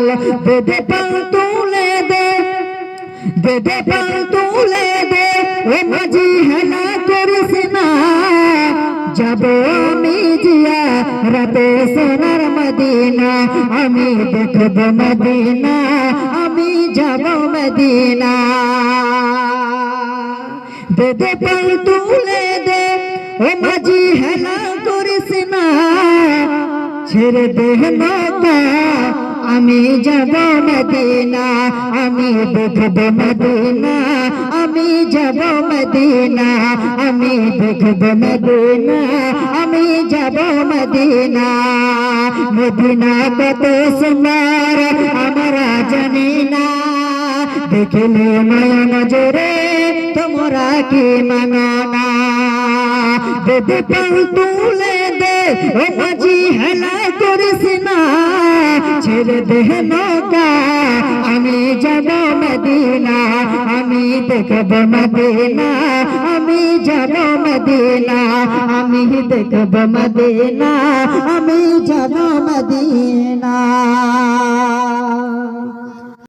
মাল বেদে পাল তুলে দে বেদে পাল তুলে দে ও মাঝি হেলা করিস না যাব আমি জিয়া রাতে সোনার মদিনা আমি দেখব মদিনা আমি যাব মদিনা বেদে পাল তুলে দে ও মাঝি হেলা করিস না ছেড়ে দে নৌকা আমি যাব মদিনা, আমি দেখব মদিনা, আমি যাব মদিনা, আমি দেখব মদিনা, আমি যাব মদিনা। মদিনা কত সুন্দর, আমরা জানি না। দেখলে মায়া নজরে, তোমরা কি মানো না? বেদে পাল তুলে দে করিস না ছেড়ে দেহ নৌকা। আমি যাব মদিনা, আমি দেখব মদিনা। আমি যাব মদিনা, আমি দেখব মদিনা। আমি যাব মদিনা।